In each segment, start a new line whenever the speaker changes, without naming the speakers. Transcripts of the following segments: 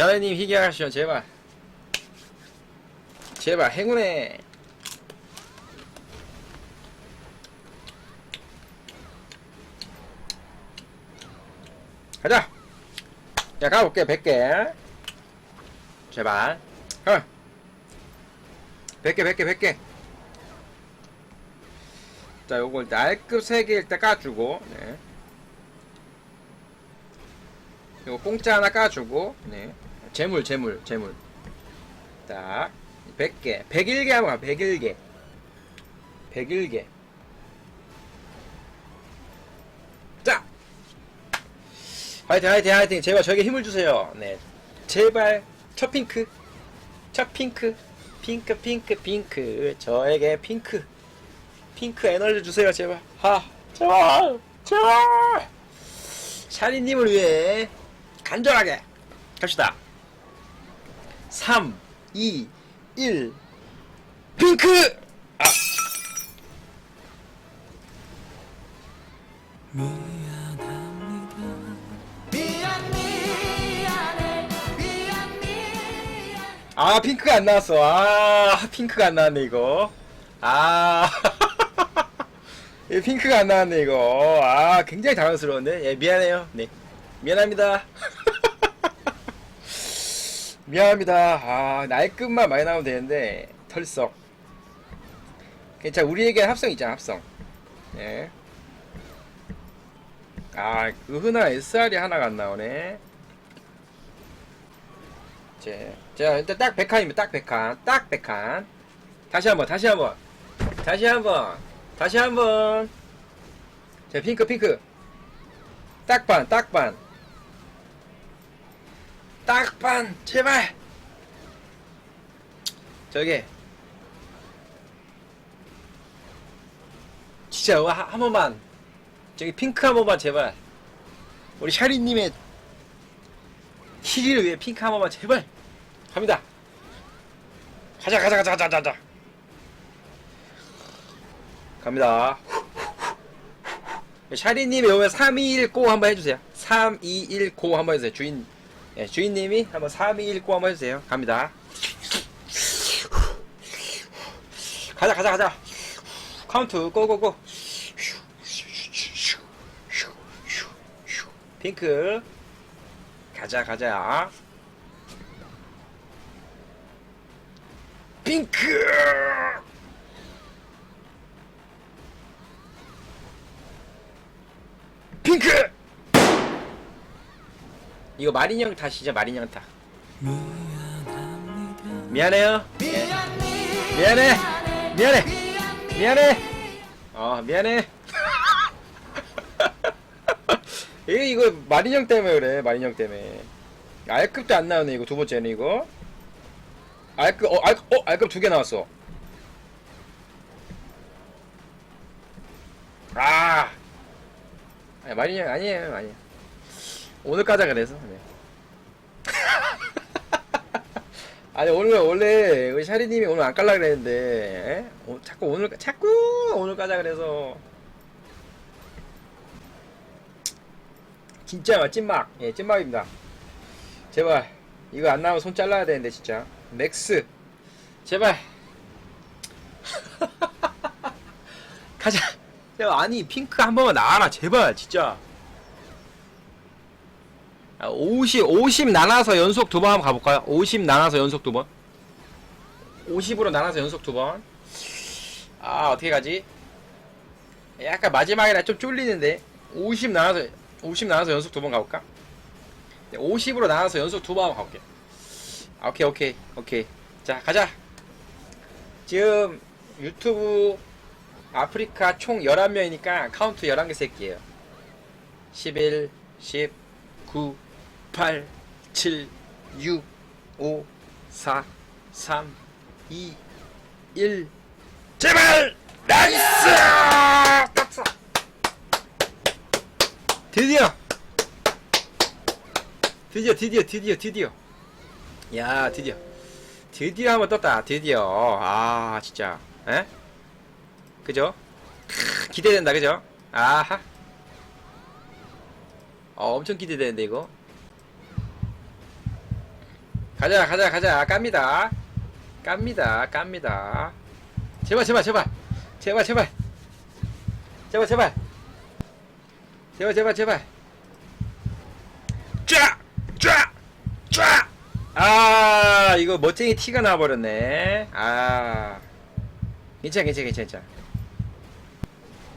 자네님 희귀 하시오. 제발. 제발 행운해 가자. 야 가볼게 100개. 제발. 가. 100개 100개 100개. 자 요걸 날급 3개 일단 까주고 네. 요거 공짜 하나 까주고 네 재물 재물 재물. 딱 100개. 101개 한번 가 101개. 101개. 자 화이팅 화이팅 화이팅. 제발 저에게 힘을 주세요. 네. 제발 첫 핑크. 첫 핑크. 핑크 핑크 핑크. 저에게 핑크. 핑크 에너지 주세요 제발. 하 제발 제발. 샤리님을 위해 간절하게 갑시다 3 2 1 핑크! 아. 아 핑크가 안 나왔어. 아 핑크가 안 나왔네 이거. 아 이 핑크가 안 나왔네 이거. 아 굉장히 당황스러운데 예 미안해요. 네. 미안합니다 미안합니다 아 날끝만 많이 나오면 되는데 털썩 괜찮아 우리에게 합성 있잖아 합성 예. 아, 그 흔한 SR이 하나가 안 나오네. 제, 자, 일단 딱 100칸입니다. 딱 100칸. 딱 100칸. 다시 한 번, 다시 한 번. 다시 한 번. 다시 한 번. 자, 핑크, 핑크. 딱 반, 딱 반. 딱 반, 제발! 저기. 진짜, 한, 한 번만. 저기 핑크 한 번만 제발. 우리 샤리님의 희귀를 위해 핑크 한 번만 제발. 갑니다. 가자 가자 가자 가자 가자. 갑니다. 샤리님이 오면 321고 한번 해주세요. 321고 한번 해주세요 주인 예, 주인님이 한번 321고 한번 해주세요. 갑니다. 가자 가자 가자. 카운트 고고고. 핑크. 가자 가자. 핑크! 핑크 이거 마린형 탓이죠 마린형 탓. 미안해요? 미안해. 미안해. 미안해. 어 미안해. 이거 이거 마린형 때문에 그래 마린형 때문에. 알급도 안 나오네 이거 두 번째는 이거. 알급 어 알급 어 알급 두 개 나왔어. 아. 아니, 마린형 아니에요 아니에요 오늘 까자 그래서 네. 아니 오늘 원래 우리 샤리님이 오늘 안 깔라 그랬는데 에? 어, 자꾸 오늘 자꾸 오늘 까자 그래서. 진짜 찐막. 예 찐막입니다. 제발 이거 안 나오면 손 잘라야 되는데 진짜. 맥스. 제발. 가자. 제발 아니 핑크 한 번만 나와라 제발 진짜. 아, 50 50 나눠서 연속 두 번 한번 가볼까요 50 나눠서 연속 두 번 50으로 나눠서 연속 두 번 아 어떻게 가지 약간 마지막이라 좀 쫄리는데 50 나눠서 50 나눠서 연속 두 번 가볼까? 50으로 나눠서 연속 두 번 한번 가볼게. 아, 오케이, 오케이, 오케이. 자, 가자. 지금 유튜브 아프리카 총 11명이니까 카운트 11개 셀게요. 11, 10, 9, 8, 7, 6, 5, 4, 3, 2, 1. 제발! 나이스! 땄어! 드디어 드디어 드디어 드디어 드디어 야 드디어 드디어 한번 떴다 드디어 아 진짜 에? 그죠? 크, 기대된다 그죠? 아하 어 엄청 기대되는데 이거 가자 가자 가자. 깝니다. 깝니다 깝니다. 제발 제발 제발. 제발 제발. 제발 제발. 제발 제발 제발. 쫙쫙쫙아 이거 멋쟁이 티가 나버렸네. 아. 괜찮아 괜찮아 괜찮아.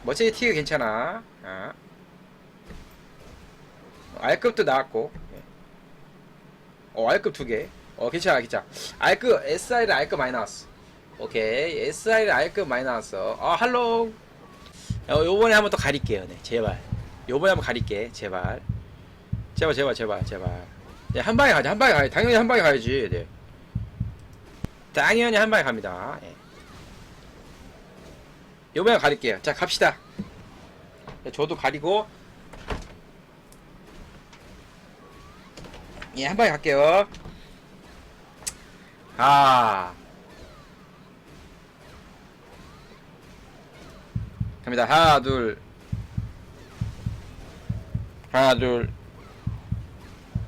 멋쟁이 티가 괜찮아. 아. R급도 나왔고. 예. 어 R급 두개. 어 괜찮아 괜찮아. R급 SI를 R급 많이 나왔어. 오케이. SI를 R급 많이 나왔어. 어 할로우 어, 요번에 한번 또 가릴게요 네. 제발. 요번에 한번 가릴게 제발. 제발 제발 제발 제발. 네, 한 방에 가자 한 방에 가야 당연히 한 방에 가야지 네. 당연히 한 방에 갑니다. 예. 요번에 가릴게요. 자 갑시다. 네, 저도 가리고 예, 한 방에 갈게요. 아. 갑니다. 하나, 둘. 하나, 둘.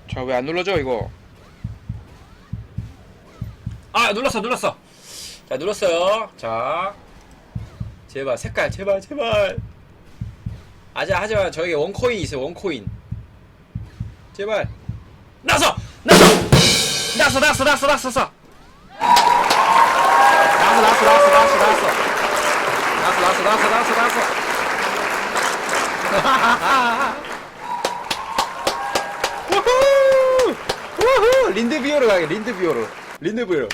저 왜 안 눌러져, 이거? 아, 눌렀어, 눌렀어. 자, 눌렀어요. 자. 제발, 색깔, 제발, 제발. 아자, 하지만 저에게 원코인 있어요, 원코인. 제발. 나서! 나서! 나서, 나서, 나서, 나서, 나서! 나서, 나서, 나서, 나서, 나서! 나서, 나서, 나서, 나서, 나서! 우후! 우후! 린드비오로 가게, 린드비오로. 린드비오로.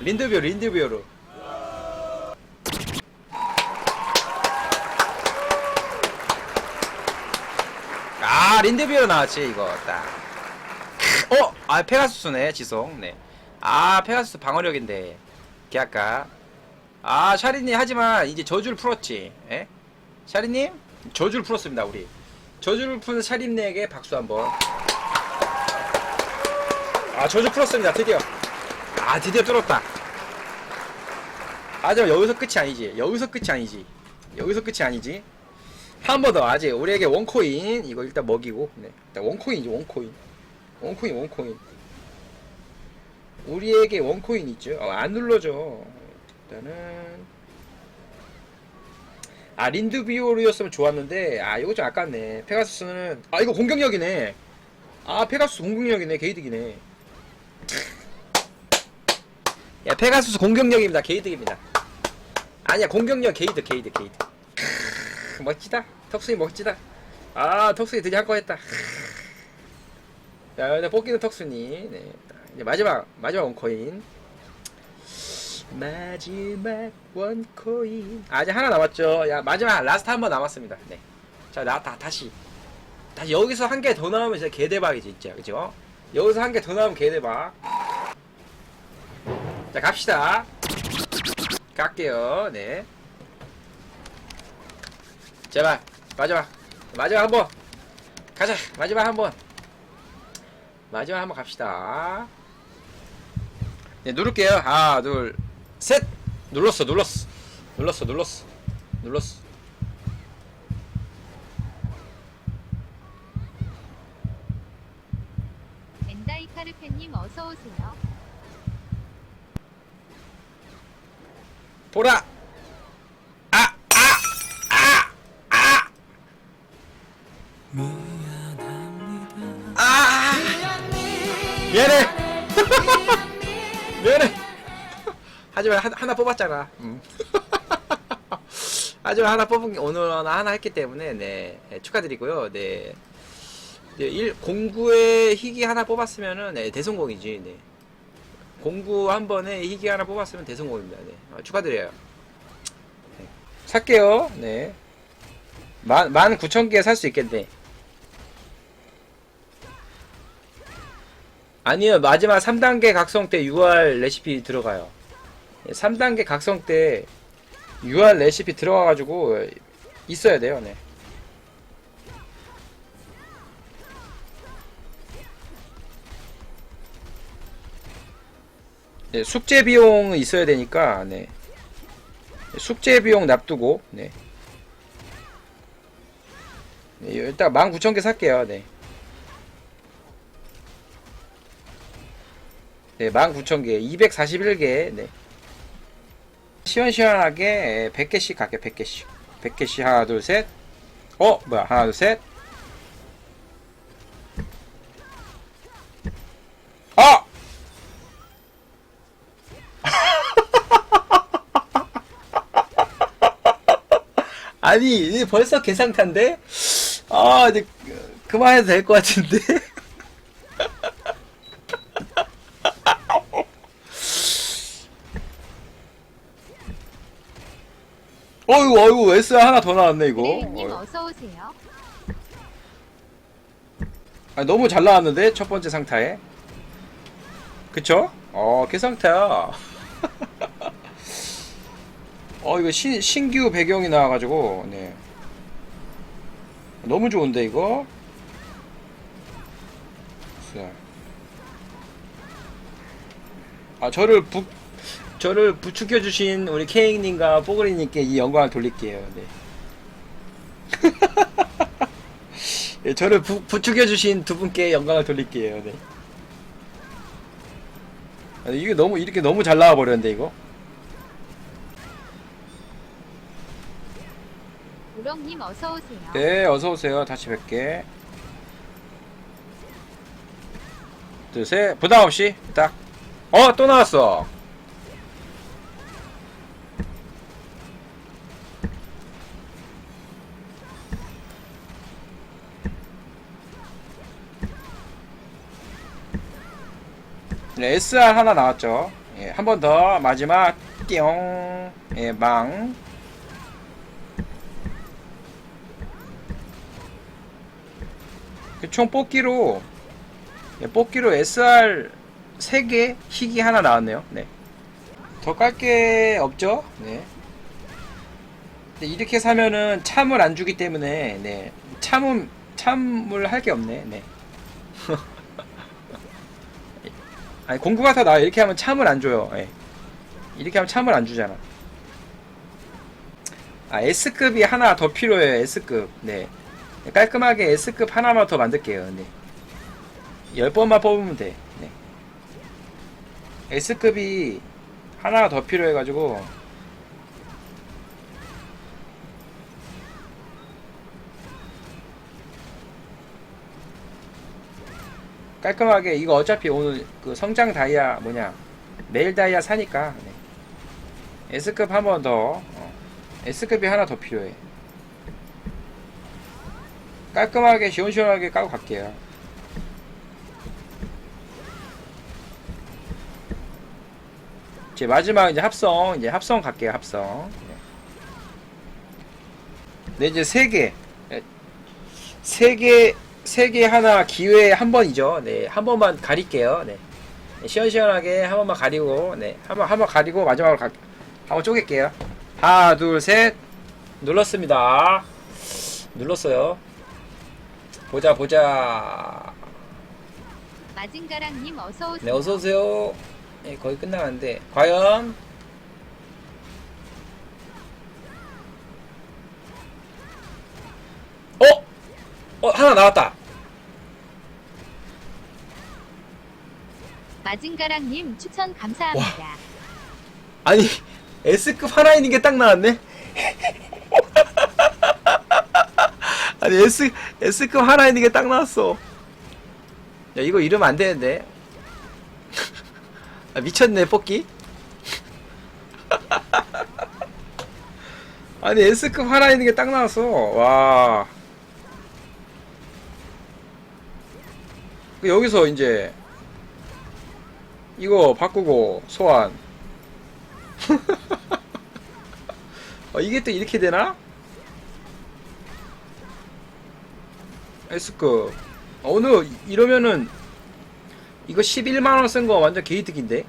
린드비오, 린드비오로. 아, 린드비오로 나왔지, 이거, 딱. 어? 아 페가수스네 지성. 네. 아 페가수스 방어력인데. 계약가 아 샤리님 하지만 이제 저주를 풀었지. 예? 샤리님? 저주를 풀었습니다 우리. 저주를 푸는 샤리님에게 박수 한번. 아 저주 풀었습니다. 드디어. 아 드디어 뚫었다. 하지만 여기서 끝이 아니지. 여기서 끝이 아니지. 여기서 끝이 아니지. 한 번 더. 아직 우리에게 원코인. 이거 일단 먹이고. 네. 일단 원코인이지 원코인 원코인 원코인. 우리에게 원코인 있죠? 어, 안 눌러져 일단은. 아 린드비오르였으면 좋았는데 아 이거 좀 아깝네. 페가수스는 아 이거 공격력이네. 아 페가수스 공격력이네. 게이득이네. 야 페가수스 공격력입니다. 게이득입니다. 아니야 공격력 게이득 게이득 게이득. 멋지다. 턱수이 멋지다. 아 턱수이 드디어 할 거 했다 자, 일단 뽑기는 턱순이. 네. 이제 마지막, 마지막 원코인. 마지막 원코인. 아, 이제 하나 남았죠. 야, 마지막, 라스트 한 번 남았습니다. 네. 자, 나, 다, 다시. 다시 여기서 한 개 더 나오면 진짜 개대박이지, 진짜. 그죠? 여기서 한 개 더 나오면 개대박. 자, 갑시다. 갈게요. 네. 제발, 마지막. 마지막 한 번. 가자, 마지막 한 번. 마지막 한번 갑시다. 네, 누를게요. 하나, 둘, 셋! 눌렀어, 눌렀어. 눌렀어, 눌렀어. 눌렀어.
엔다이카르페님 어서 오세요.
보라! 미안해! 미안해! 하지만 하, 하나 뽑았잖아. 음. 하지만 하나 뽑은 게 오늘 하나 했기 때문에 네, 네, 축하드리고요. 네. 네, 일, 공구에 희귀 하나 뽑았으면은 네, 대성공이지. 네. 공구 한 번에 희귀 하나 뽑았으면 대성공입니다. 네. 아, 축하드려요. 네. 살게요. 네. 만, 만 구천 개 살 수 있겠네. 아니요, 마지막 3단계 각성 때 UR 레시피 들어가요. 3단계 각성 때 UR 레시피 들어가가지고 있어야 돼요, 네. 네, 숙제 비용 있어야 되니까, 네. 숙제 비용 납두고, 네. 네 일단 19,000개 살게요, 네. 네, 19,000개, 241개, 네. 시원시원하게 100개씩 갈게, 100개씩. 100개씩 하나, 둘, 셋. 어, 뭐야, 하나, 둘, 셋. 아! 아니, 벌써 개상탄데? 아, 이제 그- 그만해도 될 것 같은데? 어이구, 어이구, S 하나 더 나왔네, 이거.
그레이님
어.
어서 오세요.
아, 너무 잘 나왔는데, 첫 번째 상타에. 그쵸? 어, 개상타야. 어, 이거 신, 신규 배경이 나와가지고, 네. 너무 좋은데, 이거? 자. 아, 저를 부, 저를 부추겨 주신 우리 케이님과 뽀글이님께 이 영광을 돌릴게요, 네. 예, 저를 부, 부추겨 주신 두 분께 영광을 돌릴게요, 네. 아, 이게 너무, 이렇게 너무 잘 나와 버렸는데, 이거?
우렁님 어서 오세요.
네, 어서 오세요. 다시 뵐게. 둘, 셋. 부담 없이, 딱. 어, 또 나왔어. 네, SR 하나 나왔죠. 예, 한 번 더. 마지막, 띠용. 예, 망. 그 총 뽑기로 예, 뽑기로 SR 3개 희귀 하나 나왔네요. 네. 더 깔 게 없죠? 네. 이렇게 사면은 참을 안 주기 때문에 네. 참음 참을 할 게 없네. 네. 아니 공구가 더 나아. 이렇게 하면 참을 안 줘요. 예. 이렇게 하면 참을 안 주잖아. 아 S급이 하나 더 필요해요. S급. 네. 깔끔하게 S급 하나만 더 만들게요. 네. 10번만 뽑으면 돼. 네. S급이 하나가 더 필요해가지고. 깔끔하게 이거 어차피 오늘 그 성장 다이아 뭐냐 메일 다이아 사니까 네. S급 한 번 더 어. S급이 하나 더 필요해 깔끔하게 시원시원하게 까고 갈게요. 이제 마지막 이제 합성 이제 합성 갈게요 합성. 네, 네 이제 세 개, 세 개, 세 개 하나 기회 한 번이죠. 네, 한 번만 가릴게요. 네, 네, 시원시원하게 한 번만 가리고, 네, 한 번 한 번 가리고 마지막으로 가, 한번 쪼갤게요. 하나, 둘, 셋, 눌렀습니다. 눌렀어요. 보자 보자.
마징가랑님 어서 오세요.
네 어서 오세요. 네, 거의 끝나갔는데 과연 어? 어 하나 나왔다.
마징가랑님 추천 감사합니다.
아니 S급 하나 있는 게 딱 나왔네. 아니 S S급 하나 있는 게 딱 나왔어. 야 이거 이러면 안 되는데. 아, 미쳤네 뽑기. 아니 S급 하나 있는 게 딱 나왔어. 와. 여기서 이제 이거 바꾸고 소환. 어, 이게 또 이렇게 되나? S급. 어, 오늘 이러면은 이거 11만원 쓴 거 완전 게이득인데?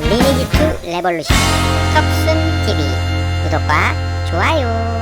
미니기프 레볼루션 석순TV 구독과 좋아요